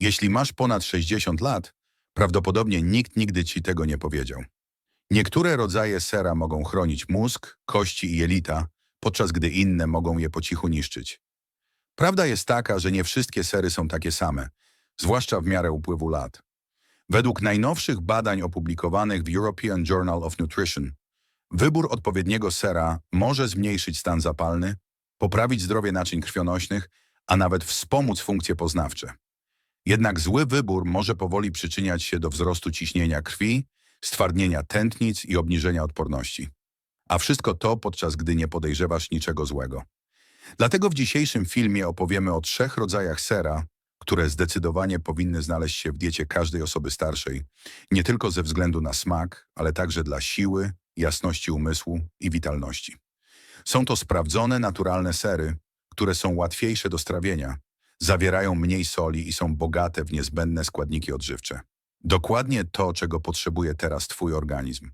Jeśli masz ponad 60 lat, prawdopodobnie nikt nigdy ci tego nie powiedział. Niektóre rodzaje sera mogą chronić mózg, kości i jelita, podczas gdy inne mogą je po cichu niszczyć. Prawda jest taka, że nie wszystkie sery są takie same, zwłaszcza w miarę upływu lat. Według najnowszych badań opublikowanych w European Journal of Nutrition, wybór odpowiedniego sera może zmniejszyć stan zapalny, poprawić zdrowie naczyń krwionośnych, a nawet wspomóc funkcje poznawcze. Jednak zły wybór może powoli przyczyniać się do wzrostu ciśnienia krwi, stwardnienia tętnic i obniżenia odporności. A wszystko to podczas gdy nie podejrzewasz niczego złego. Dlatego w dzisiejszym filmie opowiemy o trzech rodzajach sera, które zdecydowanie powinny znaleźć się w diecie każdej osoby starszej, nie tylko ze względu na smak, ale także dla siły, jasności umysłu i witalności. Są to sprawdzone, naturalne sery, które są łatwiejsze do strawienia, zawierają mniej soli i są bogate w niezbędne składniki odżywcze. Dokładnie to, czego potrzebuje teraz Twój organizm.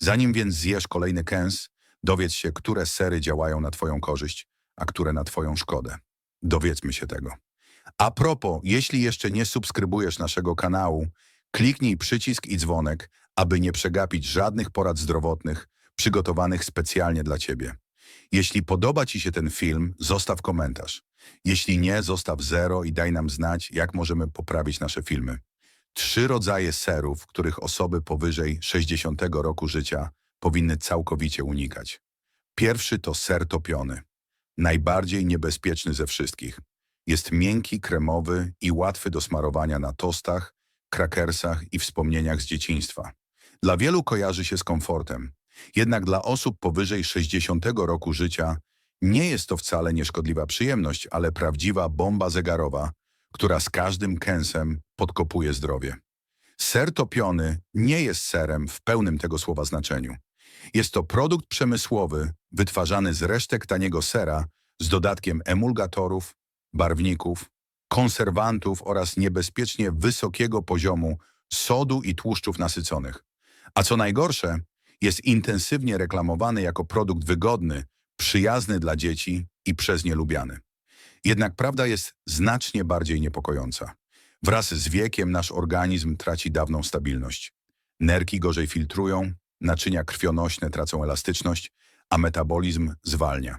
Zanim więc zjesz kolejny kęs, dowiedz się, które sery działają na Twoją korzyść, a które na Twoją szkodę. Dowiedzmy się tego. A propos, jeśli jeszcze nie subskrybujesz naszego kanału, kliknij przycisk i dzwonek, aby nie przegapić żadnych porad zdrowotnych przygotowanych specjalnie dla Ciebie. Jeśli podoba Ci się ten film, zostaw komentarz. Jeśli nie, zostaw zero i daj nam znać, jak możemy poprawić nasze filmy. Trzy rodzaje serów, których osoby powyżej 60 roku życia powinny całkowicie unikać. Pierwszy to ser topiony. Najbardziej niebezpieczny ze wszystkich. Jest miękki, kremowy i łatwy do smarowania na tostach, krakersach i wspomnieniach z dzieciństwa. Dla wielu kojarzy się z komfortem. Jednak dla osób powyżej 60 roku życia nie jest to wcale nieszkodliwa przyjemność, ale prawdziwa bomba zegarowa, która z każdym kęsem podkopuje zdrowie. Ser topiony nie jest serem w pełnym tego słowa znaczeniu. Jest to produkt przemysłowy wytwarzany z resztek taniego sera z dodatkiem emulgatorów, barwników, konserwantów oraz niebezpiecznie wysokiego poziomu sodu i tłuszczów nasyconych. A co najgorsze, jest intensywnie reklamowany jako produkt wygodny, przyjazny dla dzieci i przez nie lubiany. Jednak prawda jest znacznie bardziej niepokojąca. Wraz z wiekiem nasz organizm traci dawną stabilność. Nerki gorzej filtrują, naczynia krwionośne tracą elastyczność, a metabolizm zwalnia.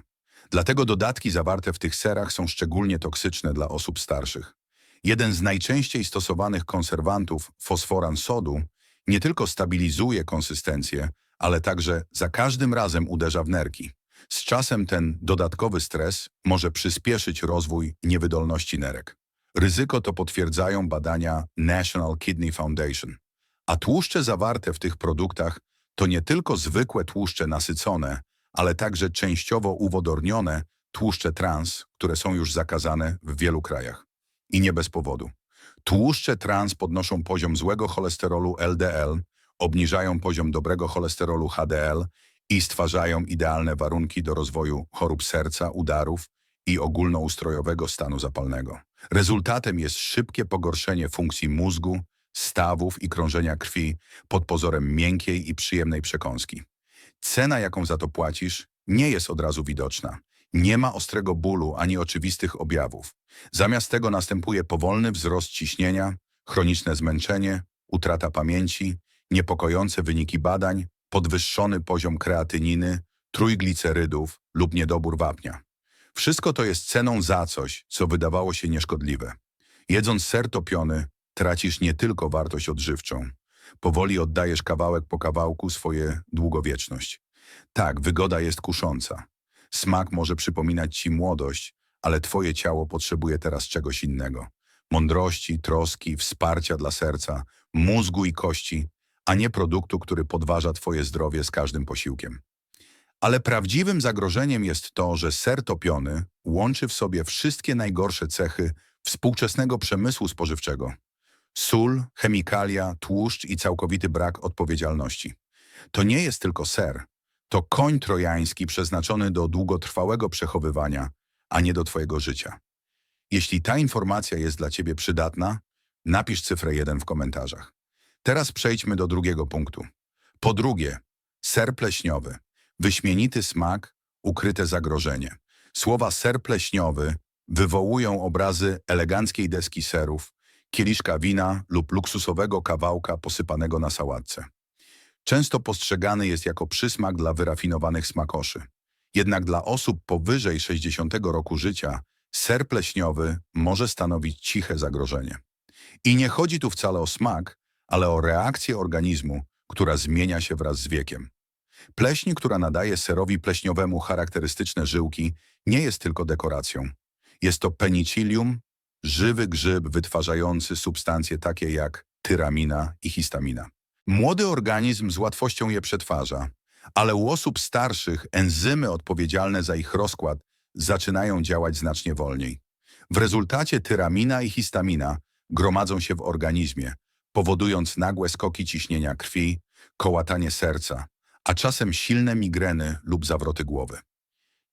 Dlatego dodatki zawarte w tych serach są szczególnie toksyczne dla osób starszych. Jeden z najczęściej stosowanych konserwantów, fosforan sodu, nie tylko stabilizuje konsystencję, ale także za każdym razem uderza w nerki. Z czasem ten dodatkowy stres może przyspieszyć rozwój niewydolności nerek. Ryzyko to potwierdzają badania National Kidney Foundation. A tłuszcze zawarte w tych produktach to nie tylko zwykłe tłuszcze nasycone, ale także częściowo uwodornione tłuszcze trans, które są już zakazane w wielu krajach. I nie bez powodu. Tłuszcze trans podnoszą poziom złego cholesterolu LDL, obniżają poziom dobrego cholesterolu HDL i stwarzają idealne warunki do rozwoju chorób serca, udarów i ogólnoustrojowego stanu zapalnego. Rezultatem jest szybkie pogorszenie funkcji mózgu, stawów i krążenia krwi pod pozorem miękkiej i przyjemnej przekąski. Cena, jaką za to płacisz, nie jest od razu widoczna. Nie ma ostrego bólu ani oczywistych objawów. Zamiast tego następuje powolny wzrost ciśnienia, chroniczne zmęczenie, utrata pamięci, niepokojące wyniki badań, podwyższony poziom kreatyniny, trójglicerydów lub niedobór wapnia. Wszystko to jest ceną za coś, co wydawało się nieszkodliwe. Jedząc ser topiony, tracisz nie tylko wartość odżywczą. Powoli oddajesz kawałek po kawałku swoje długowieczność. Tak, wygoda jest kusząca. Smak może przypominać ci młodość, ale twoje ciało potrzebuje teraz czegoś innego. Mądrości, troski, wsparcia dla serca, mózgu i kości, a nie produktu, który podważa twoje zdrowie z każdym posiłkiem. Ale prawdziwym zagrożeniem jest to, że ser topiony łączy w sobie wszystkie najgorsze cechy współczesnego przemysłu spożywczego. Sól, chemikalia, tłuszcz i całkowity brak odpowiedzialności. To nie jest tylko ser. To koń trojański przeznaczony do długotrwałego przechowywania, a nie do twojego życia. Jeśli ta informacja jest dla ciebie przydatna, napisz cyfrę 1 w komentarzach. Teraz przejdźmy do drugiego punktu. Po drugie, ser pleśniowy. Wyśmienity smak, ukryte zagrożenie. Słowa ser pleśniowy wywołują obrazy eleganckiej deski serów, kieliszka wina lub luksusowego kawałka posypanego na sałatce. Często postrzegany jest jako przysmak dla wyrafinowanych smakoszy. Jednak dla osób powyżej 60 roku życia ser pleśniowy może stanowić ciche zagrożenie. I nie chodzi tu wcale o smak, ale o reakcję organizmu, która zmienia się wraz z wiekiem. Pleśń, która nadaje serowi pleśniowemu charakterystyczne żyłki, nie jest tylko dekoracją. Jest to penicillium, żywy grzyb wytwarzający substancje takie jak tyramina i histamina. Młody organizm z łatwością je przetwarza, ale u osób starszych enzymy odpowiedzialne za ich rozkład zaczynają działać znacznie wolniej. W rezultacie tyramina i histamina gromadzą się w organizmie, powodując nagłe skoki ciśnienia krwi, kołatanie serca, a czasem silne migreny lub zawroty głowy.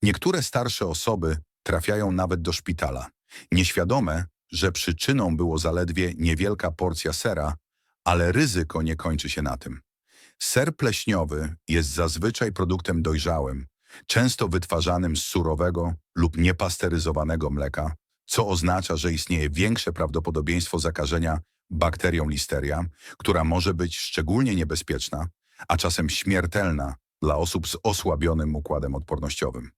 Niektóre starsze osoby trafiają nawet do szpitala, nieświadome, że przyczyną było zaledwie niewielka porcja sera, ale ryzyko nie kończy się na tym. Ser pleśniowy jest zazwyczaj produktem dojrzałym, często wytwarzanym z surowego lub niepasteryzowanego mleka, co oznacza, że istnieje większe prawdopodobieństwo zakażenia bakterią listeria, która może być szczególnie niebezpieczna, a czasem śmiertelna dla osób z osłabionym układem odpornościowym.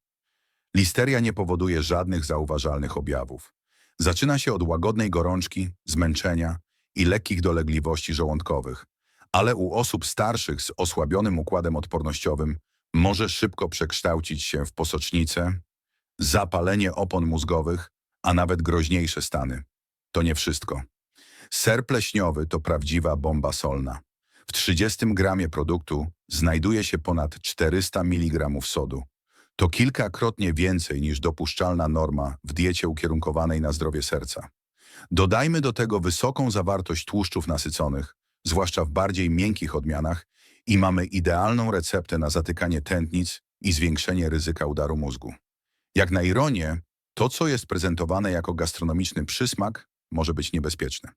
Listeria nie powoduje żadnych zauważalnych objawów. Zaczyna się od łagodnej gorączki, zmęczenia i lekkich dolegliwości żołądkowych, ale u osób starszych z osłabionym układem odpornościowym może szybko przekształcić się w posocznicę, zapalenie opon mózgowych, a nawet groźniejsze stany. To nie wszystko. Ser pleśniowy to prawdziwa bomba solna. W 30 gramie produktu znajduje się ponad 400 mg sodu. To kilkakrotnie więcej niż dopuszczalna norma w diecie ukierunkowanej na zdrowie serca. Dodajmy do tego wysoką zawartość tłuszczów nasyconych, zwłaszcza w bardziej miękkich odmianach, i mamy idealną receptę na zatykanie tętnic i zwiększenie ryzyka udaru mózgu. Jak na ironię, to, co jest prezentowane jako gastronomiczny przysmak, może być niebezpieczne.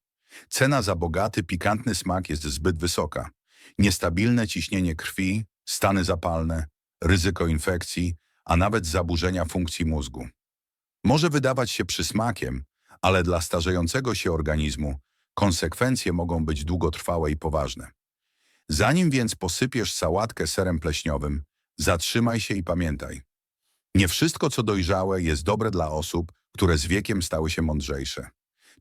Cena za bogaty, pikantny smak jest zbyt wysoka. Niestabilne ciśnienie krwi, stany zapalne, ryzyko infekcji, a nawet zaburzenia funkcji mózgu. Może wydawać się przysmakiem, ale dla starzejącego się organizmu konsekwencje mogą być długotrwałe i poważne. Zanim więc posypiesz sałatkę serem pleśniowym, zatrzymaj się i pamiętaj. Nie wszystko, co dojrzałe, jest dobre dla osób, które z wiekiem stały się mądrzejsze.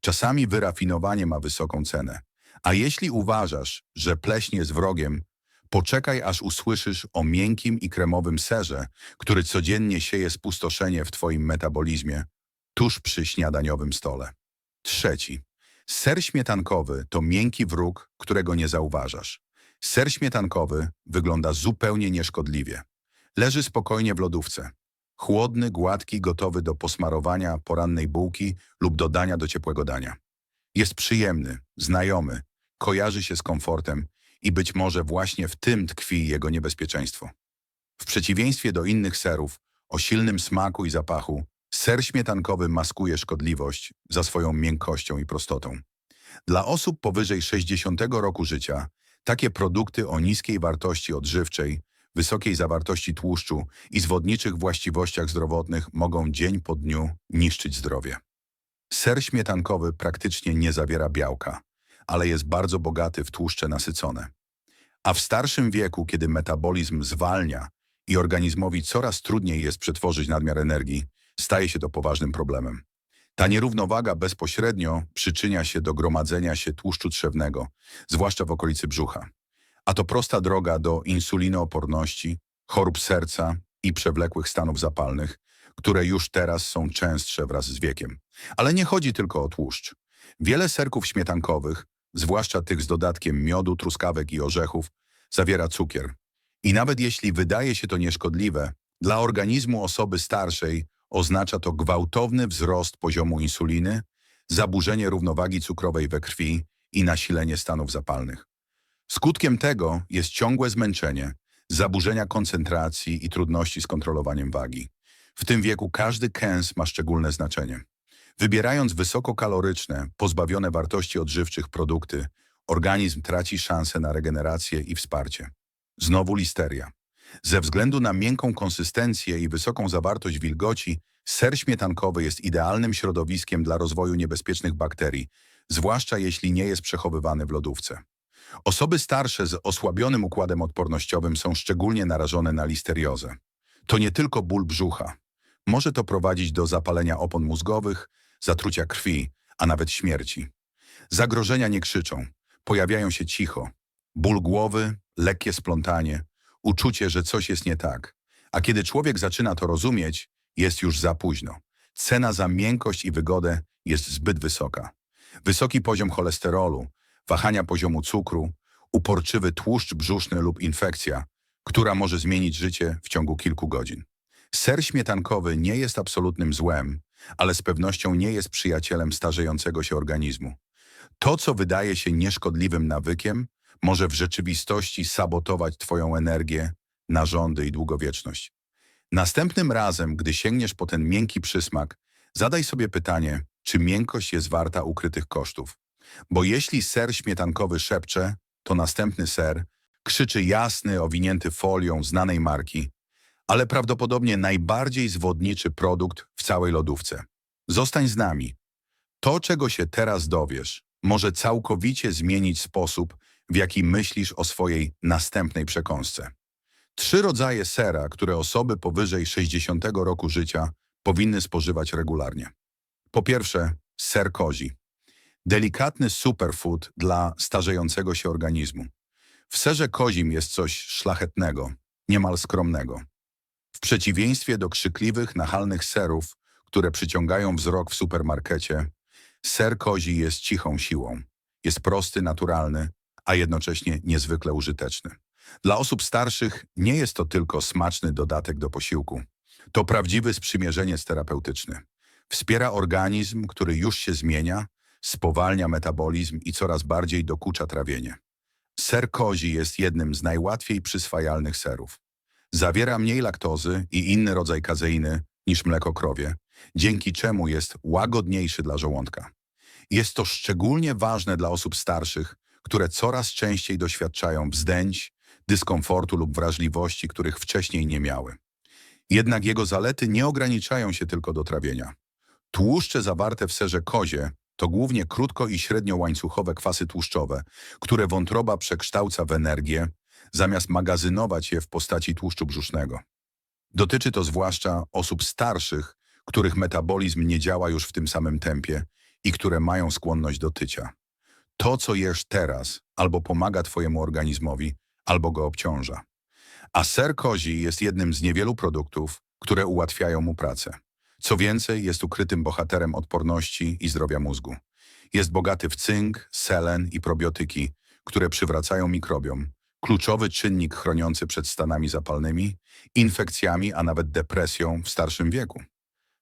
Czasami wyrafinowanie ma wysoką cenę. A jeśli uważasz, że pleśń jest wrogiem, poczekaj aż usłyszysz o miękkim i kremowym serze, który codziennie sieje spustoszenie w twoim metabolizmie, tuż przy śniadaniowym stole. Trzeci. Ser śmietankowy to miękki wróg, którego nie zauważasz. Ser śmietankowy wygląda zupełnie nieszkodliwie. Leży spokojnie w lodówce. Chłodny, gładki, gotowy do posmarowania porannej bułki lub dodania do ciepłego dania. Jest przyjemny, znajomy, kojarzy się z komfortem i być może właśnie w tym tkwi jego niebezpieczeństwo. W przeciwieństwie do innych serów o silnym smaku i zapachu, ser śmietankowy maskuje szkodliwość za swoją miękkością i prostotą. Dla osób powyżej 60 roku życia takie produkty o niskiej wartości odżywczej wysokiej zawartości tłuszczu i zwodniczych właściwościach zdrowotnych mogą dzień po dniu niszczyć zdrowie. Ser śmietankowy praktycznie nie zawiera białka, ale jest bardzo bogaty w tłuszcze nasycone. A w starszym wieku, kiedy metabolizm zwalnia i organizmowi coraz trudniej jest przetworzyć nadmiar energii, staje się to poważnym problemem. Ta nierównowaga bezpośrednio przyczynia się do gromadzenia się tłuszczu trzewnego, zwłaszcza w okolicy brzucha a to prosta droga do insulinooporności, chorób serca i przewlekłych stanów zapalnych, które już teraz są częstsze wraz z wiekiem. Ale nie chodzi tylko o tłuszcz. Wiele serków śmietankowych, zwłaszcza tych z dodatkiem miodu, truskawek i orzechów, zawiera cukier. I nawet jeśli wydaje się to nieszkodliwe, dla organizmu osoby starszej oznacza to gwałtowny wzrost poziomu insuliny, zaburzenie równowagi cukrowej we krwi i nasilenie stanów zapalnych. Skutkiem tego jest ciągłe zmęczenie, zaburzenia koncentracji i trudności z kontrolowaniem wagi. W tym wieku każdy kęs ma szczególne znaczenie. Wybierając wysokokaloryczne, pozbawione wartości odżywczych produkty, organizm traci szansę na regenerację i wsparcie. Znowu listeria. Ze względu na miękką konsystencję i wysoką zawartość wilgoci, ser śmietankowy jest idealnym środowiskiem dla rozwoju niebezpiecznych bakterii, zwłaszcza jeśli nie jest przechowywany w lodówce. Osoby starsze z osłabionym układem odpornościowym są szczególnie narażone na listeriozę. To nie tylko ból brzucha. Może to prowadzić do zapalenia opon mózgowych, zatrucia krwi, a nawet śmierci. Zagrożenia nie krzyczą, pojawiają się cicho. Ból głowy, lekkie splątanie, uczucie, że coś jest nie tak. A kiedy człowiek zaczyna to rozumieć, jest już za późno. Cena za miękkość i wygodę jest zbyt wysoka. Wysoki poziom cholesterolu, wahania poziomu cukru, uporczywy tłuszcz brzuszny lub infekcja, która może zmienić życie w ciągu kilku godzin. Ser śmietankowy nie jest absolutnym złem, ale z pewnością nie jest przyjacielem starzejącego się organizmu. To, co wydaje się nieszkodliwym nawykiem, może w rzeczywistości sabotować Twoją energię, narządy i długowieczność. Następnym razem, gdy sięgniesz po ten miękki przysmak, zadaj sobie pytanie, czy miękkość jest warta ukrytych kosztów. Bo jeśli ser śmietankowy szepcze, to następny ser krzyczy jasny, owinięty folią znanej marki, ale prawdopodobnie najbardziej zwodniczy produkt w całej lodówce. Zostań z nami. To, czego się teraz dowiesz, może całkowicie zmienić sposób, w jaki myślisz o swojej następnej przekąsce. Trzy rodzaje sera, które osoby powyżej 60 roku życia powinny spożywać regularnie. Po pierwsze, ser kozi. Delikatny superfood dla starzejącego się organizmu. W serze kozim jest coś szlachetnego, niemal skromnego. W przeciwieństwie do krzykliwych, nachalnych serów, które przyciągają wzrok w supermarkecie, ser kozi jest cichą siłą. Jest prosty, naturalny, a jednocześnie niezwykle użyteczny. Dla osób starszych nie jest to tylko smaczny dodatek do posiłku. To prawdziwy sprzymierzeniec terapeutyczny. Wspiera organizm, który już się zmienia, spowalnia metabolizm i coraz bardziej dokucza trawienie. Ser kozi jest jednym z najłatwiej przyswajalnych serów. Zawiera mniej laktozy i inny rodzaj kazeiny niż mleko krowie, dzięki czemu jest łagodniejszy dla żołądka. Jest to szczególnie ważne dla osób starszych, które coraz częściej doświadczają wzdęć, dyskomfortu lub wrażliwości, których wcześniej nie miały. Jednak jego zalety nie ograniczają się tylko do trawienia. Tłuszcze zawarte w serze kozie to głównie krótko i średniołańcuchowe kwasy tłuszczowe, które wątroba przekształca w energię, zamiast magazynować je w postaci tłuszczu brzusznego. Dotyczy to zwłaszcza osób starszych, których metabolizm nie działa już w tym samym tempie i które mają skłonność do tycia. To, co jesz teraz, albo pomaga Twojemu organizmowi, albo go obciąża. A ser kozi jest jednym z niewielu produktów, które ułatwiają mu pracę. Co więcej, jest ukrytym bohaterem odporności i zdrowia mózgu. Jest bogaty w cynk, selen i probiotyki, które przywracają mikrobiom, kluczowy czynnik chroniący przed stanami zapalnymi, infekcjami, a nawet depresją w starszym wieku.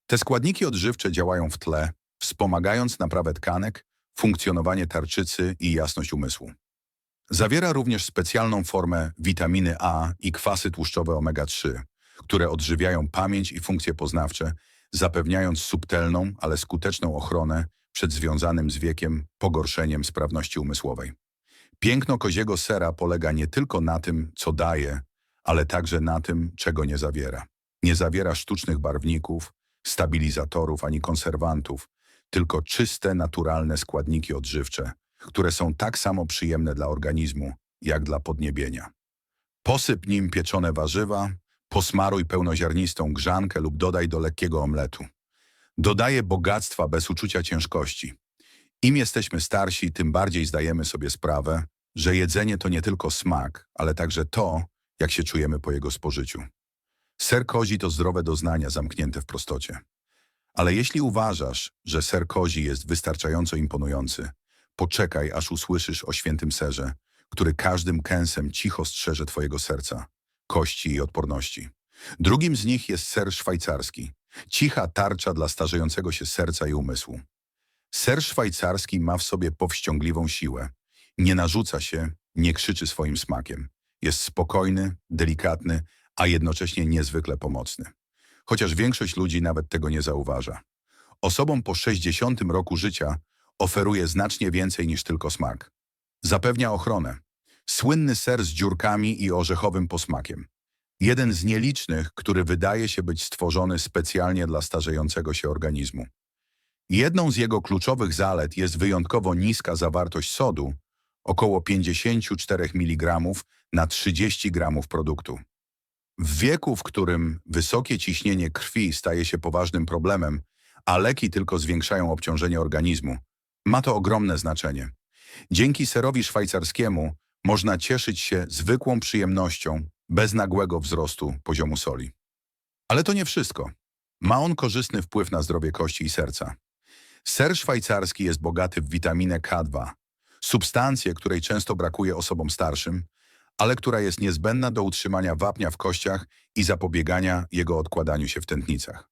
Te składniki odżywcze działają w tle, wspomagając naprawę tkanek, funkcjonowanie tarczycy i jasność umysłu. Zawiera również specjalną formę witaminy A i kwasy tłuszczowe omega-3, które odżywiają pamięć i funkcje poznawcze, zapewniając subtelną, ale skuteczną ochronę przed związanym z wiekiem pogorszeniem sprawności umysłowej. Piękno koziego sera polega nie tylko na tym, co daje, ale także na tym, czego nie zawiera. Nie zawiera sztucznych barwników, stabilizatorów ani konserwantów, tylko czyste, naturalne składniki odżywcze, które są tak samo przyjemne dla organizmu, jak dla podniebienia. Posyp nim pieczone warzywa, posmaruj pełnoziarnistą grzankę lub dodaj do lekkiego omletu. Dodaje bogactwa bez uczucia ciężkości. Im jesteśmy starsi, tym bardziej zdajemy sobie sprawę, że jedzenie to nie tylko smak, ale także to, jak się czujemy po jego spożyciu. Ser kozi to zdrowe doznania zamknięte w prostocie. Ale jeśli uważasz, że ser kozi jest wystarczająco imponujący, poczekaj, aż usłyszysz o świętym serze, który każdym kęsem cicho strzeże twojego serca, kości i odporności. Drugim z nich jest ser szwajcarski, cicha tarcza dla starzejącego się serca i umysłu. Ser szwajcarski ma w sobie powściągliwą siłę. Nie narzuca się, nie krzyczy swoim smakiem. Jest spokojny, delikatny, a jednocześnie niezwykle pomocny. Chociaż większość ludzi nawet tego nie zauważa. Osobom po 60 roku życia oferuje znacznie więcej niż tylko smak. Zapewnia ochronę. Słynny ser z dziurkami i orzechowym posmakiem. Jeden z nielicznych, który wydaje się być stworzony specjalnie dla starzejącego się organizmu. Jedną z jego kluczowych zalet jest wyjątkowo niska zawartość sodu, około 54 mg na 30 g produktu. W wieku, w którym wysokie ciśnienie krwi staje się poważnym problemem, a leki tylko zwiększają obciążenie organizmu, ma to ogromne znaczenie. Dzięki serowi szwajcarskiemu można cieszyć się zwykłą przyjemnością, bez nagłego wzrostu poziomu soli. Ale to nie wszystko. Ma on korzystny wpływ na zdrowie kości i serca. Ser szwajcarski jest bogaty w witaminę K2, substancję, której często brakuje osobom starszym, ale która jest niezbędna do utrzymania wapnia w kościach i zapobiegania jego odkładaniu się w tętnicach.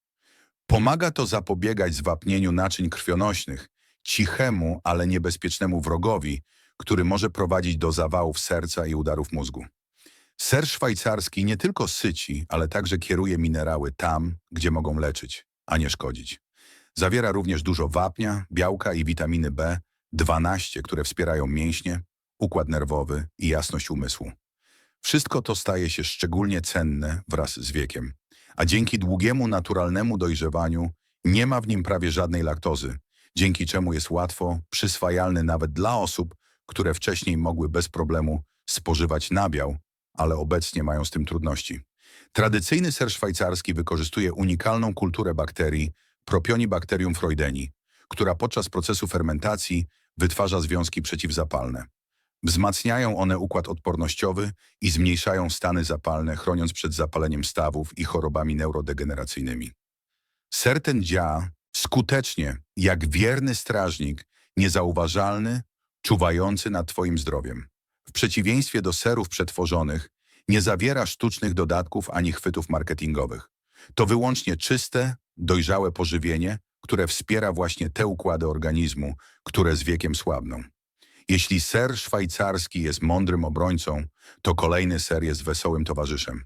Pomaga to zapobiegać zwapnieniu naczyń krwionośnych, cichemu, ale niebezpiecznemu wrogowi, który może prowadzić do zawałów serca i udarów mózgu. Ser szwajcarski nie tylko syci, ale także kieruje minerały tam, gdzie mogą leczyć, a nie szkodzić. Zawiera również dużo wapnia, białka i witaminy B12, które wspierają mięśnie, układ nerwowy i jasność umysłu. Wszystko to staje się szczególnie cenne wraz z wiekiem, a dzięki długiemu naturalnemu dojrzewaniu nie ma w nim prawie żadnej laktozy, dzięki czemu jest łatwo przyswajalny nawet dla osób, które wcześniej mogły bez problemu spożywać nabiał, ale obecnie mają z tym trudności. Tradycyjny ser szwajcarski wykorzystuje unikalną kulturę bakterii Propionibacterium freudeni, która podczas procesu fermentacji wytwarza związki przeciwzapalne. Wzmacniają one układ odpornościowy i zmniejszają stany zapalne, chroniąc przed zapaleniem stawów i chorobami neurodegeneracyjnymi. Ser ten działa skutecznie, jak wierny strażnik, niezauważalny, czuwający nad Twoim zdrowiem. W przeciwieństwie do serów przetworzonych, nie zawiera sztucznych dodatków ani chwytów marketingowych. To wyłącznie czyste, dojrzałe pożywienie, które wspiera właśnie te układy organizmu, które z wiekiem słabną. Jeśli ser szwajcarski jest mądrym obrońcą, to kolejny ser jest wesołym towarzyszem.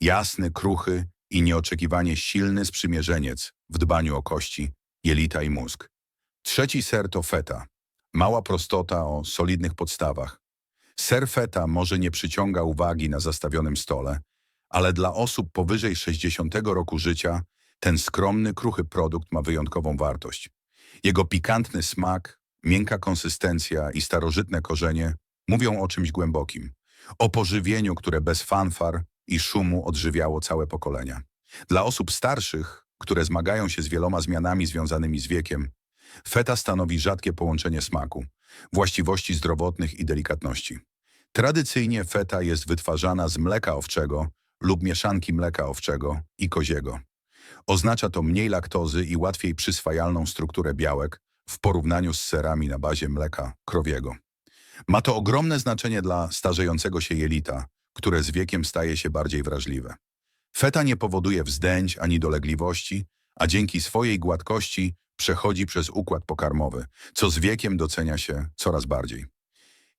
Jasny, kruchy i nieoczekiwanie silny sprzymierzeniec w dbaniu o kości, jelita i mózg. Trzeci ser to feta. Mała prostota o solidnych podstawach. Ser feta może nie przyciąga uwagi na zastawionym stole, ale dla osób powyżej 60 roku życia ten skromny, kruchy produkt ma wyjątkową wartość. Jego pikantny smak, miękka konsystencja i starożytne korzenie mówią o czymś głębokim. O pożywieniu, które bez fanfar i szumu odżywiało całe pokolenia. Dla osób starszych, które zmagają się z wieloma zmianami związanymi z wiekiem, feta stanowi rzadkie połączenie smaku, właściwości zdrowotnych i delikatności. Tradycyjnie feta jest wytwarzana z mleka owczego lub mieszanki mleka owczego i koziego. Oznacza to mniej laktozy i łatwiej przyswajalną strukturę białek w porównaniu z serami na bazie mleka krowiego. Ma to ogromne znaczenie dla starzejącego się jelita, które z wiekiem staje się bardziej wrażliwe. Feta nie powoduje wzdęć ani dolegliwości, a dzięki swojej gładkości przechodzi przez układ pokarmowy, co z wiekiem docenia się coraz bardziej.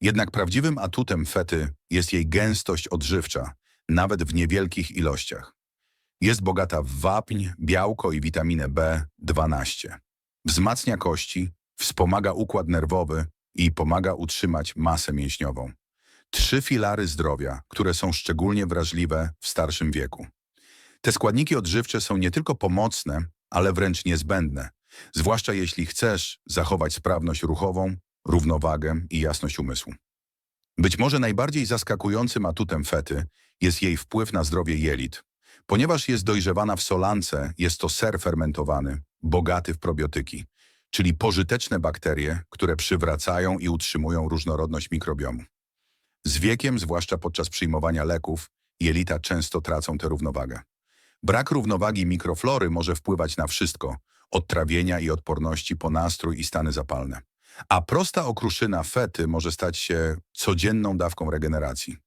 Jednak prawdziwym atutem fety jest jej gęstość odżywcza, nawet w niewielkich ilościach. Jest bogata w wapń, białko i witaminę B12. Wzmacnia kości, wspomaga układ nerwowy i pomaga utrzymać masę mięśniową. Trzy filary zdrowia, które są szczególnie wrażliwe w starszym wieku. Te składniki odżywcze są nie tylko pomocne, ale wręcz niezbędne, zwłaszcza jeśli chcesz zachować sprawność ruchową, równowagę i jasność umysłu. Być może najbardziej zaskakującym atutem fety jest jej wpływ na zdrowie jelit. Ponieważ jest dojrzewana w solance, jest to ser fermentowany, bogaty w probiotyki, czyli pożyteczne bakterie, które przywracają i utrzymują różnorodność mikrobiomu. Z wiekiem, zwłaszcza podczas przyjmowania leków, jelita często tracą tę równowagę. Brak równowagi mikroflory może wpływać na wszystko, od trawienia i odporności po nastrój i stany zapalne. A prosta okruszyna fety może stać się codzienną dawką regeneracji.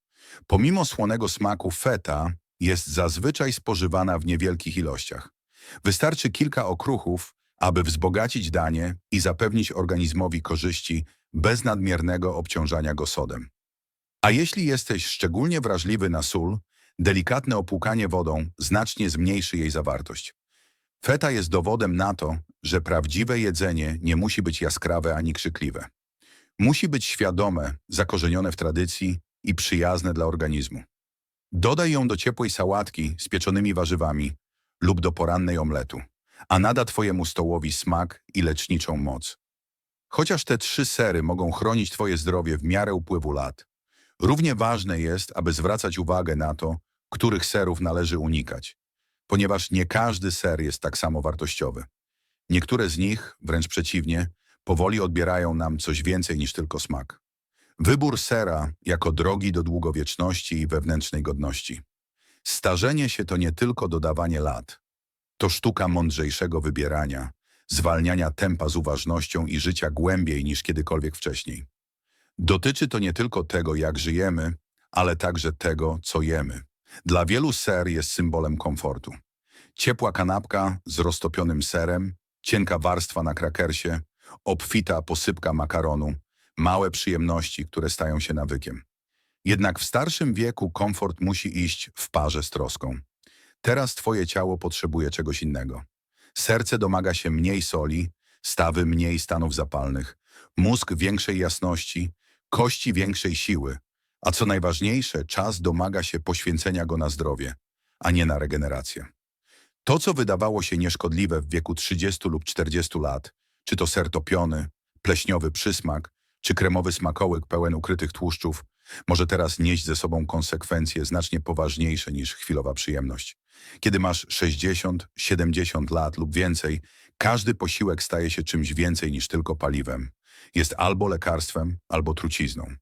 Pomimo słonego smaku feta jest zazwyczaj spożywana w niewielkich ilościach. Wystarczy kilka okruchów, aby wzbogacić danie i zapewnić organizmowi korzyści bez nadmiernego obciążania go sodem. A jeśli jesteś szczególnie wrażliwy na sól, delikatne opłukanie wodą znacznie zmniejszy jej zawartość. Feta jest dowodem na to, że prawdziwe jedzenie nie musi być jaskrawe ani krzykliwe. Musi być świadome, zakorzenione w tradycji i przyjazne dla organizmu. Dodaj ją do ciepłej sałatki z pieczonymi warzywami lub do porannej omletu, a nada Twojemu stołowi smak i leczniczą moc. Chociaż te trzy sery mogą chronić Twoje zdrowie w miarę upływu lat, równie ważne jest, aby zwracać uwagę na to, których serów należy unikać, ponieważ nie każdy ser jest tak samo wartościowy. Niektóre z nich, wręcz przeciwnie, powoli odbierają nam coś więcej niż tylko smak. Wybór sera jako drogi do długowieczności i wewnętrznej godności. Starzenie się to nie tylko dodawanie lat. To sztuka mądrzejszego wybierania, zwalniania tempa z uważnością i życia głębiej niż kiedykolwiek wcześniej. Dotyczy to nie tylko tego, jak żyjemy, ale także tego, co jemy. Dla wielu ser jest symbolem komfortu. Ciepła kanapka z roztopionym serem, cienka warstwa na krakersie, obfita posypka makaronu, małe przyjemności, które stają się nawykiem. Jednak w starszym wieku komfort musi iść w parze z troską. Teraz twoje ciało potrzebuje czegoś innego. Serce domaga się mniej soli, stawy mniej stanów zapalnych, mózg większej jasności, kości większej siły, a co najważniejsze, czas domaga się poświęcenia go na zdrowie, a nie na regenerację. To, co wydawało się nieszkodliwe w wieku 30 lub 40 lat, czy to ser topiony, pleśniowy przysmak, czy kremowy smakołyk pełen ukrytych tłuszczów, może teraz nieść ze sobą konsekwencje znacznie poważniejsze niż chwilowa przyjemność. Kiedy masz 60, 70 lat lub więcej, każdy posiłek staje się czymś więcej niż tylko paliwem. Jest albo lekarstwem, albo trucizną.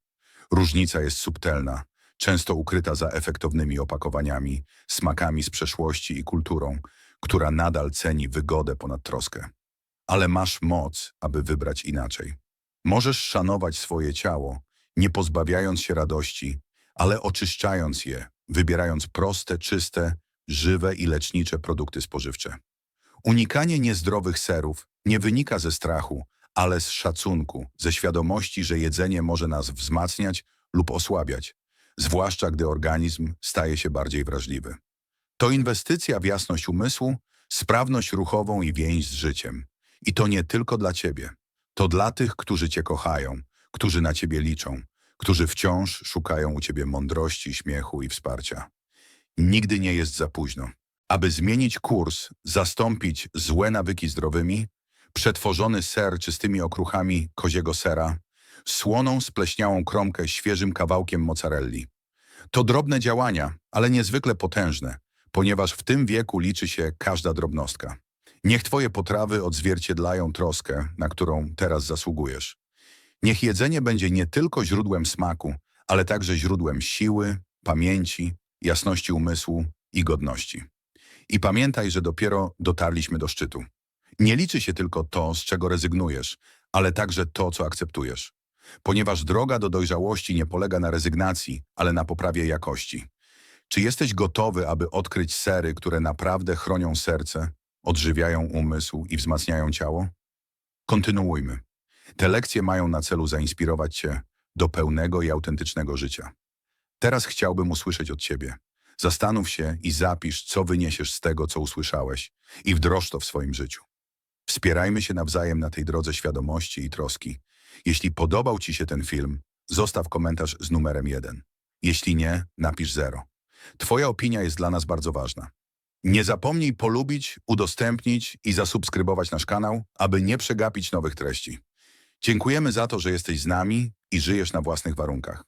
Różnica jest subtelna, często ukryta za efektownymi opakowaniami, smakami z przeszłości i kulturą, która nadal ceni wygodę ponad troskę. Ale masz moc, aby wybrać inaczej. Możesz szanować swoje ciało, nie pozbawiając się radości, ale oczyszczając je, wybierając proste, czyste, żywe i lecznicze produkty spożywcze. Unikanie niezdrowych serów nie wynika ze strachu, ale z szacunku, ze świadomości, że jedzenie może nas wzmacniać lub osłabiać, zwłaszcza gdy organizm staje się bardziej wrażliwy. To inwestycja w jasność umysłu, sprawność ruchową i więź z życiem. I to nie tylko dla Ciebie. To dla tych, którzy Cię kochają, którzy na Ciebie liczą, którzy wciąż szukają u Ciebie mądrości, śmiechu i wsparcia. Nigdy nie jest za późno. Aby zmienić kurs, zastąpić złe nawyki zdrowymi, przetworzony ser czystymi okruchami koziego sera, słoną spleśniałą kromkę świeżym kawałkiem mozzarelli. To drobne działania, ale niezwykle potężne, ponieważ w tym wieku liczy się każda drobnostka. Niech Twoje potrawy odzwierciedlają troskę, na którą teraz zasługujesz. Niech jedzenie będzie nie tylko źródłem smaku, ale także źródłem siły, pamięci, jasności umysłu i godności. I pamiętaj, że dopiero dotarliśmy do szczytu. Nie liczy się tylko to, z czego rezygnujesz, ale także to, co akceptujesz. Ponieważ droga do dojrzałości nie polega na rezygnacji, ale na poprawie jakości. Czy jesteś gotowy, aby odkryć sery, które naprawdę chronią serce, odżywiają umysł i wzmacniają ciało? Kontynuujmy. Te lekcje mają na celu zainspirować Cię do pełnego i autentycznego życia. Teraz chciałbym usłyszeć od Ciebie. Zastanów się i zapisz, co wyniesiesz z tego, co usłyszałeś i wdroż to w swoim życiu. Wspierajmy się nawzajem na tej drodze świadomości i troski. Jeśli podobał Ci się ten film, zostaw komentarz z numerem 1. Jeśli nie, napisz 0. Twoja opinia jest dla nas bardzo ważna. Nie zapomnij polubić, udostępnić i zasubskrybować nasz kanał, aby nie przegapić nowych treści. Dziękujemy za to, że jesteś z nami i żyjesz na własnych warunkach.